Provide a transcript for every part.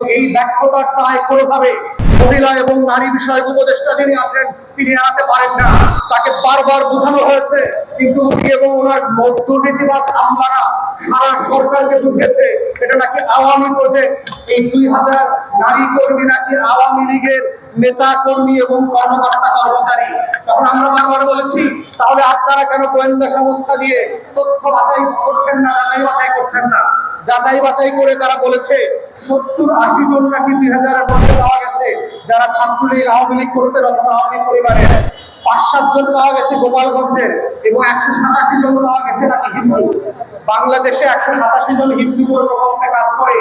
এই ব্যর্থতার দায় কোনোভাবে। মহিলা এবং নারী বিষয়ক উপদেষ্টা যিনি আছেন, তিনি এড়াতে পারেন না। তাকে বারবার বোঝানো হয়েছে, কিন্তু উনি এবং ওনার দুর্নীতিবাজ আমলারা সারা সরকারকে বুঝিয়েছে, এটা নাকি আওয়ামী প্রজেক্ট। এই দুই হাজার নারী কর্মী নাকি আওয়ামী লীগের নেতা কর্মী এবং কর্মকর্তা কর্মচারী। তখন আমরা বারবার বলেছি, তাহলে আপনারা কেন গোয়েন্দা সংস্থা দিয়ে তথ্য বাছাই করছেন না, যাচাই বাছাই করছেন না? যাচাই বাছাই করে তারা বলেছে সত্তর, আশি জন নাকি দুই হাজারের মধ্যে পাওয়া গেছে, যারা ছাত্রলীগ, আওয়ামী লীগ করতে রত আওয়ামী লীগ পরিবারের পাঁচ, সাত জন পাওয়া গেছে গোপালগঞ্জের এবং একশো সাতাশি জন পাওয়া গেছে নাকি হিন্দু। বাংলাদেশে একশো সাতাশি জন হিন্দু করে প্রকল্পে কাজ করে,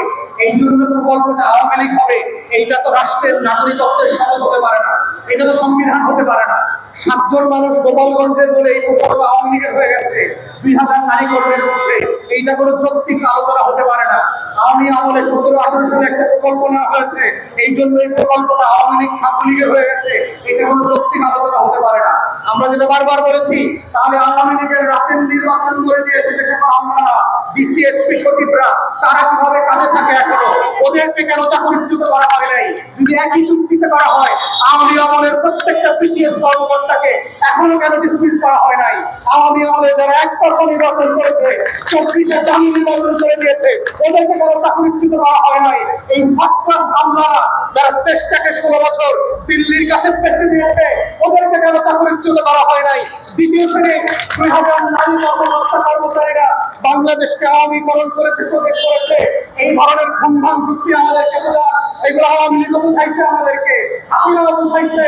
এই জন্য প্রকল্পটা আওয়ামী লীগ হবে। এইটা তো রাষ্ট্রের নাগরিকত্বের সনদ হতে পারে না। এটা তো সংবিধান হতে পারে না। সাতজন মানুষ গোপালগঞ্জের বলে এই প্রকল্প আওয়ামী লীগের হয়ে গেছে। দুই হাজার নারী কর্মীর মধ্যে এইটা কোনো যৌক্তিক আলোচনা হতে পারে না। আওয়ামী আমলে সতেরো, আঠারো সালে একটা প্রকল্প হয়েছে। এই জন্য এই প্রকল্পটা আওয়ামী লীগ ছাত্রলীগের হয়ে গেছে। এটা কোনো যৌক্তিক আলোচনা হতে পারে না। আমরা যেটা বারবার বলেছি, তাহলে আওয়ামী লীগের রাতের নির্বাচন করে দিয়েছে যে সকল আমরা বিসিএসপি সচিবরা। তারা কীভাবে কাজে থাকে এখনও? ওদেরকে কেন চাকরিচ্যুত করা হয় নাই? যদি একই চুক্তিতে করা হয়, আওয়ামী আমলের প্রত্যেকটা বিসিএস কর্মকর্তাকে এখনও কেন ডিসমিস করা হয় নাই? আওয়ামী আমলে যারা এক পর্ব নির্বাচন করেছে, চব্বিশে দামি নির্বাচন করে দিয়েছে, ওদেরকে চাকরিচ্যুত করা হয় নাই। এই ফার্স্ট ক্লাস আমলারা যারা দেশটাকে ষোলো বছর দিল্লির কাছে পেতে দিয়েছে ওদেরকে কেন চাকরিচ্যুত করা হয় নাই? দ্বিতীয় শ্রেণি, দুই হাজার নারী কর্মকর্তা কর্মচারীরা বাংলাদেশকে আওয়ামীকরণ করেছে প্রজেক্ট করেছে। এই ধরনের ঘুমঘাম যুক্তি আমাদেরকে বোঝা, এগুলো আওয়ামী লীগও বুঝাইছে আমাদেরকে। হাসিনাও বুঝাইছে,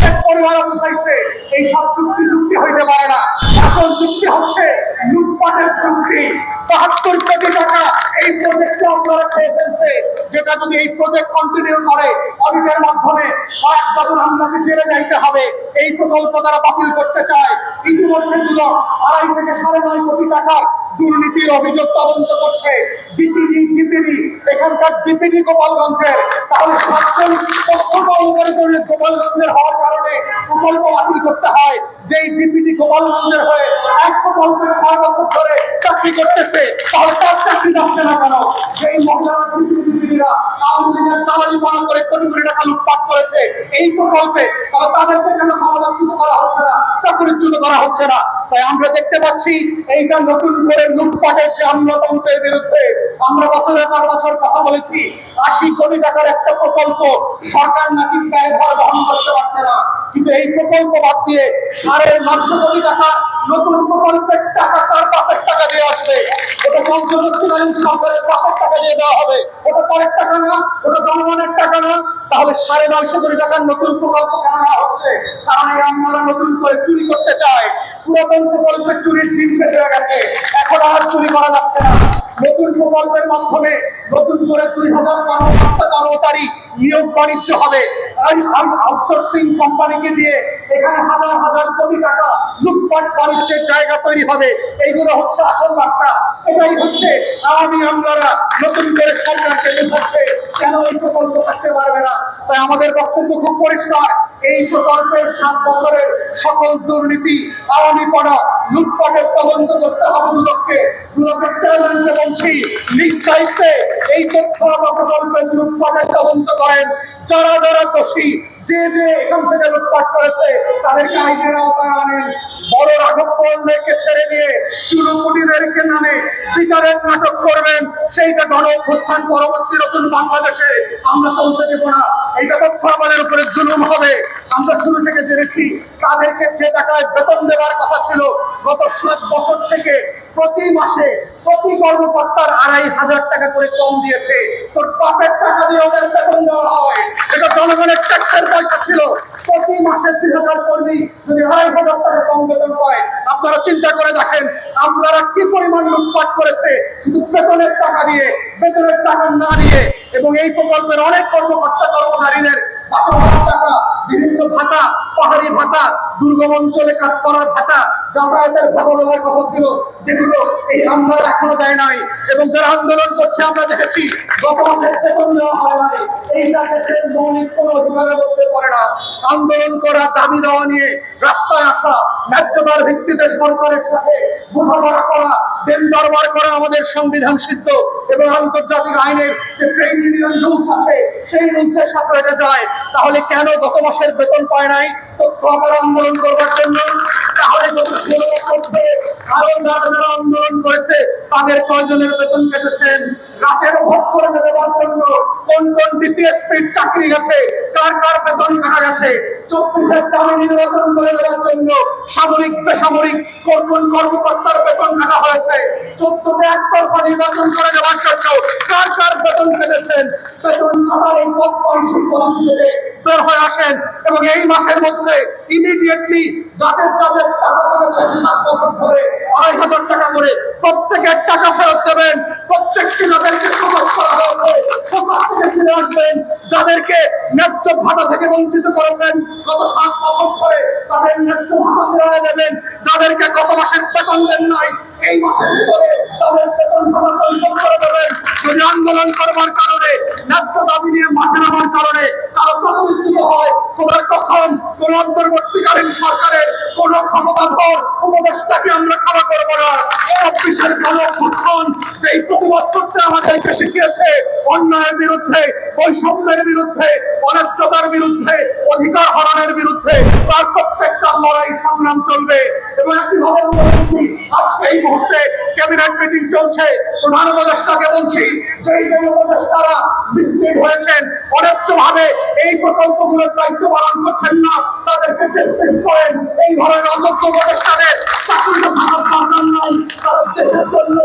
শেখ পরিবারও বুঝাইছে, এই সব যুক্তি যুক্তি হইতে পারে না। আসল যুক্তি হচ্ছে যুক্তি বাহাত্তর দুর্নীতির অভিযোগ তদন্ত করছে। এখানকার ডিপিডি গোপালগঞ্জের। তাহলে গোপালগঞ্জের হওয়ার কারণে প্রকল্প বাতিল করতে হয়। যেই ডিপিডি গোপালগঞ্জের হয়ে প্রকল্পে ছয় বছর ধরে চাকরি করতেছে, তাহলে চাকরি যাচ্ছে না কেন? যেই মহিলারা ডিপিডিরা আওয়ামী করে কোটি কোটি টাকা করেছে। এই প্রকল্পে তাহলে তাদেরকে কেন ক্ষমতাচ্যুত করা হচ্ছে না চাকরিচ্যুত করা হচ্ছে না। তাই আমরা দেখতে পাচ্ছি, এইটা নতুন করে লুটপাটের যে বিরুদ্ধে আমরা বছরের পর বছর কথা বলেছি, আশি কোটি টাকার একটা প্রকল্প সরকার নাকি ব্যয়ভার বহন করতে পারছে না। কিন্তু এই প্রকল্প বাদ দিয়ে সাড়ে নশো কোটি টাকা, নতুন প্রকল্পের টাকা তার বাপের টাকা দিয়ে আসবে। ওটা অন্তর্বর্তীকালীন সরকারের বাপের টাকা দিয়ে দেওয়া হবে। ওটা পরের টাকা না, ওটা জনগণের টাকা না। তাহলে সাড়ে নয়শো কোটি টাকার নতুন প্রকল্প কেন নেওয়া হচ্ছে? কারণ এই আমরা নতুন করে চুরি করতে চায়। পুরাতন প্রকল্পের চুরির দিন শেষ হয়ে গেছে। এখন আর চুরি করা যাচ্ছে না। নতুন প্রকল্পের মাধ্যমে নতুন করে দুই হাজার কর্মকর্তা কর্মচারী নিয়োগ বাণিজ্য হবে আউটসোর্সিং কোম্পানিকে দিয়ে এখানে হাজার হাজার কোটি টাকা লুটপাট, বাণিজ্যের জায়গা তৈরি হবে। এইগুলো হচ্ছে আসল বার্তা। এটাই হচ্ছে আওয়ামী আমলারা নতুন করে সরকারকে বোঝাচ্ছে কেন এই প্রকল্প করতে পারবে না। তাই আমাদের বক্তব্য খুব পরিষ্কার। এই প্রকল্পের সাত বছরের সকল দুর্নীতি, আওয়ামী পড়া লুটপাটের তদন্ত করতে হবে দুদককে। দুদকের চেয়ারম্যানকে বলছি, নিজ দায়িত্বে এই তথ্য প্রকল্পের লুটপাটের তদন্ত করেন। যারা যারা দোষী, যে যে এখান থেকে লুটপাট করেছে, তাদেরকে আইনের আওতায় আনেন। বড় রাঘব পলদেরকে ছেড়ে দিয়ে চুনুকুটিদেরকে নামে বিচারের নাটক করবেন। সেইটা গণ অভ্যুত্থান পরবর্তী নতুন বাংলাদেশে আমরা চলতে দেব না। এইটা তথ্য আমাদের উপরে জুলুম হবে। আমরা শুরু থেকে জেনেছি তাদেরকে যে টাকায় বেতন দেওয়ার কথা ছিল, গত সাত বছর থেকে প্রতি মাসে প্রতি কর্মকর্তার আড়াই হাজার টাকা করে কম দিয়েছে। তোর বাপের টাকা দিয়ে ওদের বেতন দেওয়া হয়। এটা জনগণের ট্যাক্সের পয়সা ছিল। প্রতি মাসে দুই হাজার কর্মী যদি আড়াই হাজার টাকা কম বেতন পায়, আপনারা চিন্তা করে দেখেন আপনারা কি পরিমাণ লুটপাট করেছে? শুধু বেতনের টাকা দিয়ে, বেতনের টাকা না দিয়ে। এবং এই প্রকল্পের অনেক কর্মকর্তা, কর্মচারীদের পাঁচশো টাকা বিভিন্ন ভাতা, পাহাড়ি ভাতা, দুর্গম অঞ্চলে কাজ করার ভাতা, যাতায়াতের ভাতা দেওয়ার কথা ছিল, যেগুলো এই আমলারা এখনও দেয় নাই। এবং যারা আন্দোলন করছে, আমরা দেখেছি মাসে আন্দোলন করা, দাবি দেওয়া নিয়ে রাস্তায় আসা, ন্যায্যতার ভিত্তিতে সরকারের সাথে বোঝাপড়া করা, দেন দরবার করা আমাদের সংবিধান সিদ্ধ এবং আন্তর্জাতিক আইনের যে ট্রেড ইউনিয়ন রুলস আছে, সেই রুলসের সাথে এটা যায়। তাহলে কেন গত মাসের বেতন পায় নাই তথ্য আবার আন্দোলন করবার জন্য তাহলে ষোলো আরও যারা যারা আন্দোলন করেছে, তাদের কয়জনের বেতন কেটেছেন? রাতের ভোট করে দেওয়ার জন্য কোন কোন ডিসিএসপির চাকরি গেছে? কার কার বেতন কাটা গেছে? চব্বিশের দামে নির্বাচন করে দেওয়ার জন্য সামরিক, বেসামরিক কোন কোন কর্মকর্তার বেতন কাটা হয়েছে? চোদ্দতে একতরফা নির্বাচন করে দেওয়ার জন্য কার কার বেতন পেয়েছেন বেতন বের হয়ে আসেন এবং এই মাসের মধ্যে ইমিডিয়েটলি যাদের যাদের টাকা করেছেন সাত বছর ধরে আড়াই হাজার টাকা করে প্রত্যেকের টাকা ফেরত দেবেন। প্রত্যেককে যাদেরকে সমাজ করা হয়েছে সমাজ থেকে ফিরে আসবেন। যাদেরকে ন্যায্য ভাতা থেকে বঞ্চিত করেছেন, গত সাত বছর ধরে তাদের ন্যায্য ভাতা ফেরায় দেবেন। যাদেরকে গত মাসের বেতন দেন নাই, এই মাসের ভিতরে তাদের বেতন ভাতা পরিশোধ করে দেবেন যদি আন্দোলন করবার কারণে, ন্যায্য দাবি নিয়ে মাঠে নামার কারণে কারও প্রতিষ্ঠিত হয়, তোমার কসম, কোন অন্তর্বর্তীকালীন সরকারের ক্ষমতাধর উপদেশটাকে আমরা ক্ষমা করব না। চব্বিশের গণঅভ্যুত্থান যেই প্রতিবাদ করতে আমাদেরকে শিখিয়েছে, অন্যায়ের বিরুদ্ধে, বৈষম্যের বিরুদ্ধে অন্যায্যতার বিরুদ্ধে, অধিকার হরণের বিরুদ্ধে, তার প্রত্যেকটা লড়াই সংগ্রাম চলবে। এবং একইভাবে আমরা বলছি, আজকে এই মুহূর্তে ক্যাবিনেট মিটিং চলছে। প্রধান উপদেষ্টাকে বলছি, যেই যেই উপদেষ্টারা মিসলিড হয়েছেন অন্যায্য ভাবে এই প্রকল্পগুলোর দায়িত্ব পালন করছেন না, তাদেরকে ডিসমিস করেন। এই ধরনের অযোগ্য উপদেষ্টাদের চাকরিটা থাকার দরকার নাই। তারা দেশের জন্য